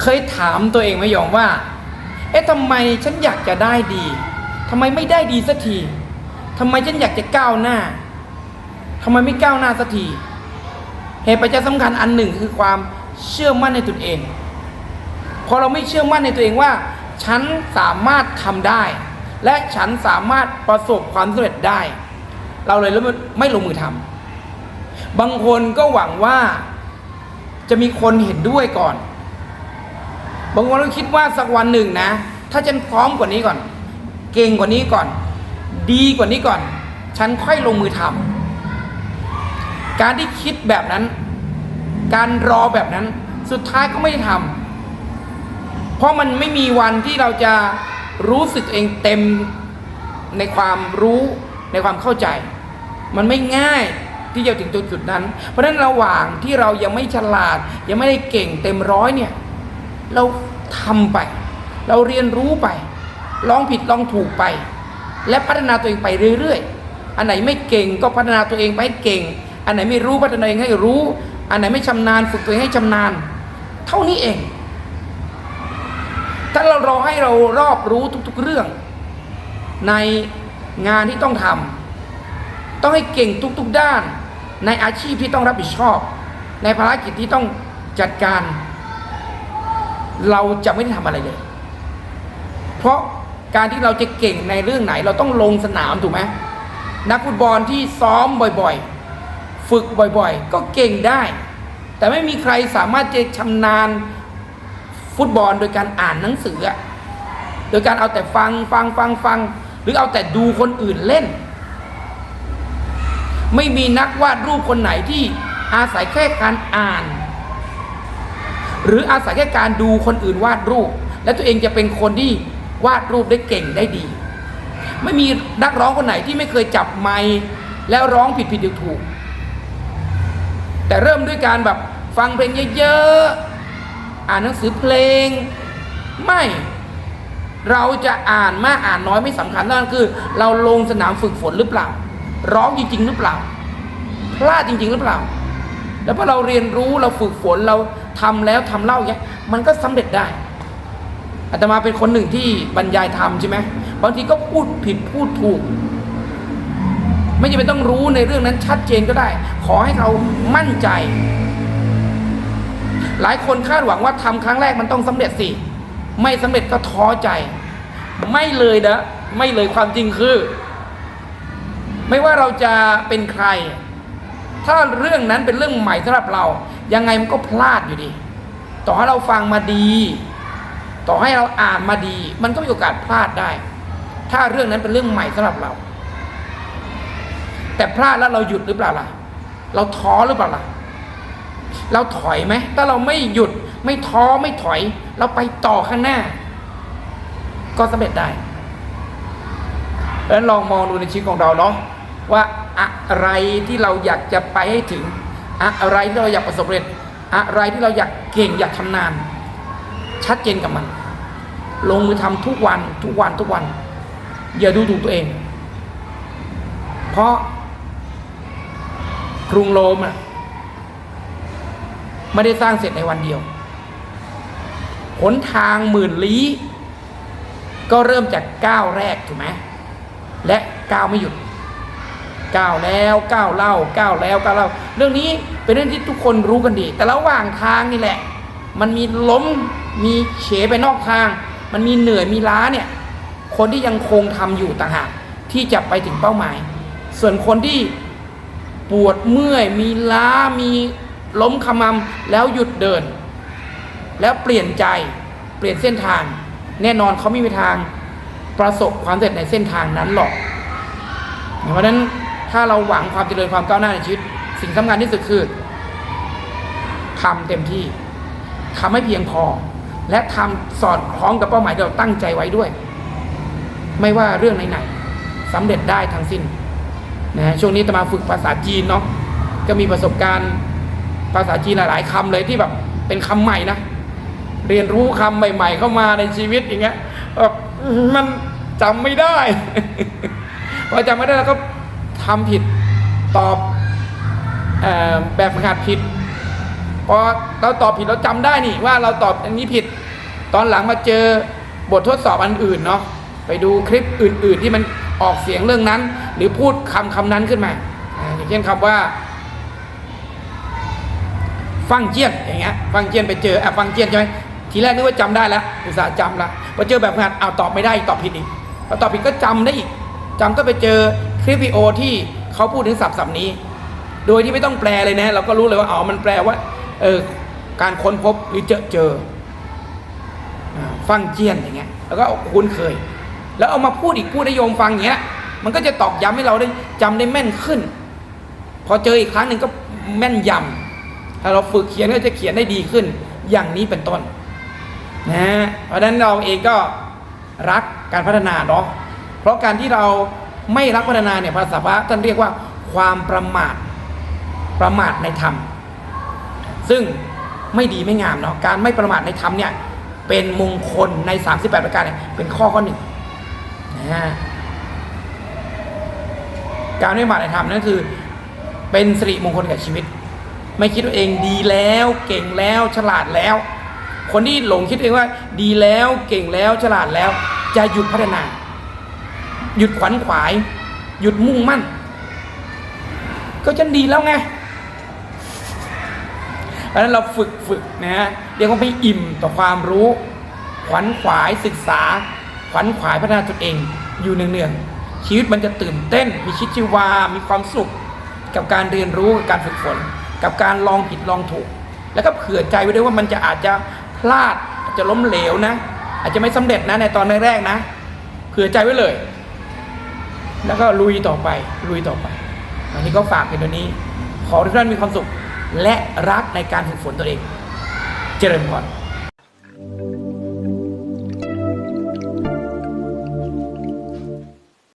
เคยถามตัวเองไหมยอมว่า เอ๊ะทำไมฉันอยากจะได้ดีทำไมไม่ได้ดีสักทีทำไมฉันอยากจะก้าวหน้าทำไมไม่ก้าวหน้าสักที เหตุปัจจัยสำคัญอันหนึ่งคือความเชื่อมั่นในตนเอง พอเราไม่เชื่อมั่นในตัวเองว่า ฉันสามารถทำได้ และฉันสามารถประสบความสำเร็จได้ เราเลยไม่ลงมือทำบางคนก็หวังว่าจะมีคนเห็นด้วยก่อน บางคนก็คิดว่าสักวันหนึ่งนะ ถ้าฉันพร้อมกว่านี้ก่อน เก่งกว่านี้ก่อน ดีกว่านี้ก่อน ฉันค่อยลงมือทำการที่คิดแบบนั้น การรอแบบนั้น สุดท้ายก็ไม่ได้ทำเพราะมันไม่มีวันที่เราจะรู้สึกเองเต็มในความรู้ในความเข้าใจ มันไม่ง่ายที่จะถึงจุดจุดนั้น เพราะฉะนั้นระหว่างที่เรายังไม่ฉลาด ยังไม่ได้เก่งเต็มร้อยเนี่ย เราทำไป เราเรียนรู้ไป ลองผิดลองถูกไป และพัฒนาตัวเองไปเรื่อยๆ อันไหนไม่เก่งก็พัฒนาตัวเองไปให้เก่ง อันไหนไม่รู้พัฒนาตัวเองให้รู้ อันไหนไม่ชำนาญฝึกตัวเองให้ชำนาญ เท่านี้เอง ถ้าเรารอให้เรารอบรู้ทุกๆเรื่อง ในงานที่ต้องทำต้องให้เก่งทุกๆด้าน ในอาชีพที่ต้องรับผิดชอบ ในภารกิจที่ต้องจัดการ เราจะไม่ได้ทำอะไรเลย เพราะการที่เราจะเก่งในเรื่องไหน เราต้องลงสนามถูกไหมนักฟุตบอลที่ซ้อมบ่อยๆ ฝึกบ่อยๆ ก็เก่งได้ แต่ไม่มีใครสามารถจะชำนาญฟุตบอลโดยการอ่านหนังสือ โดยการเอาแต่ฟังฟังฟังฟัง หรือเอาแต่ดูคนอื่นเล่น ไม่มีนักวาดรูปคนไหนที่อาศัยแค่การอ่าน หรืออาศัยแค่การดูคนอื่นวาดรูป และตัวเองจะเป็นคนที่วาดรูปได้เก่งได้ดี ไม่มีนักร้องคนไหนที่ไม่เคยจับไมค์แล้วร้องผิดผิดถูกถูกแต่เริ่มด้วยการแบบฟังเพลงเยอะๆอ่านหนังสือเพลง ไม่เราจะอ่านมากอ่านน้อยไม่สำคัญนั่นคือ เราลงสนามฝึกฝนหรือเปล่า ร้องจริง ๆ หรือเปล่าพลาดจริง ๆ หรือเปล่า แล้วพอเราเรียนรู้เราฝึกฝนเรา ทำแล้วทำเล่าอย่างมันก็สำเร็จได้อาตมาเป็นคนหนึ่งที่บรรยายธรรมใช่ไหมบางทีก็พูดผิดพูดถูก ไม่จำเป็นต้องรู้ในเรื่องนั้นชัดเจนก็ได้ ขอให้เขามั่นใจ หลายคนคาดหวังว่าทำครั้งแรกมันต้องสำเร็จสิ ไม่สำเร็จก็ท้อใจ ไม่เลยนะไม่เลยความจริงคือ ไม่ว่าเราจะเป็นใคร ถ้าเรื่องนั้นเป็นเรื่องใหม่สำหรับเรา ยังไงมันก็พลาดอยู่ดี ต่อให้เราฟังมาดี ต่อให้เราอ่านมาดี มันก็มีโอกาสพลาดได้ ถ้าเรื่องนั้นเป็นเรื่องใหม่สำหรับเรา แต่พลาดแล้วเราหยุดหรือเปล่าล่ะ เราท้อหรือเปล่าล่ะ เราถอยไหมถ้าเราไม่หยุดไม่ท้อไม่ถอย เราไปต่อข้างหน้า ก็สำเร็จได้แล้วลองมองดูในชีวิตของเราเนาะว่าอะไรที่เราอยากจะไปให้ถึง อะไรที่เราอยากประสบเร็จ อะไรที่เราอยากเก่งอยากทำนาน ชัดเจนกับมัน ลงมือทำทุกวันทุกวันทุกวัน อย่าดูถูกตัวเอง เพราะกรุงโรมอะไม่ได้สร้างเสร็จในวันเดียว หนทางหมื่นลี้ ก็เริ่มจากก้าวแรกถูกไหม และก้าวไม่หยุด ก้าวแล้วก้าวเล่าก้าวแล้วก้าวเล่า เรื่องนี้เป็นเรื่องที่ทุกคนรู้กันดี แต่ระหว่างทางนี่แหละ มันมีล้มมีเฉไปนอกทาง มันมีเหนื่อยมีล้าเนี่ยคนที่ยังคงทำอยู่ต่างหากที่จะไปถึงเป้าหมาย ส่วนคนที่ปวดเมื่อย มีล้ามีล้มขมำแล้วหยุดเดิน แล้วเปลี่ยนใจเปลี่ยนเส้นทาง แน่นอนเขาไม่มีทางประสบความสำเร็จในเส้นทางนั้นหรอกเพราะฉะนั้น ถ้าเราหวังความเจริญความก้าวหน้าในชีวิต สิ่งสำคัญที่สุดคือทำเต็มที่ทำให้เพียงพอ และทำสอดคล้องกับเป้าหมายที่เราตั้งใจไว้ด้วย ไม่ว่าเรื่องไหนๆสำเร็จได้ทั้งสิ้นนะช่วงนี้จะมาฝึกภาษาจีนเนาะก็มีประสบการณ์ภาษาจีนหลายๆคำเลยที่แบบเป็นคำใหม่นะเรียนรู้คำใหม่ ๆ เข้ามาในชีวิตอย่างเงี้ยแบบมันจำไม่ได้พอจำไม่ได้แล้วก็ ทำผิดตอบอแบบฝึกหัดผิดพอเราตอบผิดเราจำได้นี่ว่าเราตอบอันนี้ผิด ตอนหลังมาเจอบททดสอบอันอื่นเนาะไปดูคลิปอื่น ๆ ที่มันออกเสียงเรื่องนั้น หรือพูดคำคำนั้นขึ้นมาอย่างเช่นคำว่า ฟังเจียนอย่างเงี้ยฟังเจียนไปเจออะฟังเจียนใช่ไหมทีแรกนึกว่าจำได้แล้วอุตส่าห์จำละพอเจอแบบงานเอาวตอบไม่ได้ตอบผิดอีกพอตอบผิดก็จำได้อีกจำก็ไปเจอ คลิปวิดีโอที่เขาพูดถึงศัพท์ศัพท์นี้ โดยที่ไม่ต้องแปลเลยนะ เราก็รู้เลยว่าอ๋อมันแปลว่าเออการค้นพบหรือเจอเจอฟังเจียนอย่างเงี้ยแล้วก็คุ้นเคย แล้วเอามาพูดอีกพูดให้โยมฟังอย่างเงี้ย มันก็จะตอกย้ำให้เราได้จำได้แม่นขึ้น พอเจออีกครั้งหนึ่งก็แม่นยำถ้าเราฝึกเขียนก็จะเขียนได้ดีขึ้น อย่างนี้เป็นต้นนะฮะเพราะฉะนั้นเราเองก็รักการพัฒนาเนาะเพราะการที่เรา ไม่รักพัฒนาเนี่ยภาษาพระท่านเรียกว่าความประมาทประมาทในธรรม ซึ่งไม่ดีไม่งามเนาะการไม่ประมาทในธรรมเนี่ยเป็นมงคลใน 38 ประการเนี่ยเป็นข้อข้อหนึ่งนะการไม่ประมาทในธรรมนั่นคือ เป็นสิริมงคลแกับชีวิต ไม่คิดว่าเองดีแล้วเก่งแล้วฉลาดแล้ว คนที่หลงคิดเองว่า ดีแล้วเก่งแล้วฉลาดแล้ว จะหยุดพัฒนา หยุดขวัญขวาย หยุดมุ่งมั่น ก็ฉันดีแล้วไงเพราะฉะนั้นเราฝึกฝึกนะฮะเรียกว่าไม่อิ่มต่อความรู้ ขวัญขวายศึกษา ขวัญขวายพัฒนาตนเอง อยู่เนืองๆชีวิตมันจะตื่นเต้น มีชีวิตชีวา มีความสุข กับการเรียนรู้กับการฝึกฝน กับการลองผิดลองถูก แล้วก็เผื่อใจไว้ด้วยว่ามันจะอาจจะพลาดอาจจะล้มเหลวนะ อาจจะไม่สำเร็จนะในตอนแรกๆนะ เผื่อใจไว้เลย แล้วก็ลุยต่อไปลุยต่อไป อันนี้ก็ฝากเป็นตัวนี้ ขอทุกท่านมีความสุข และรักในการฝึกฝนตัวเอง เจริญพร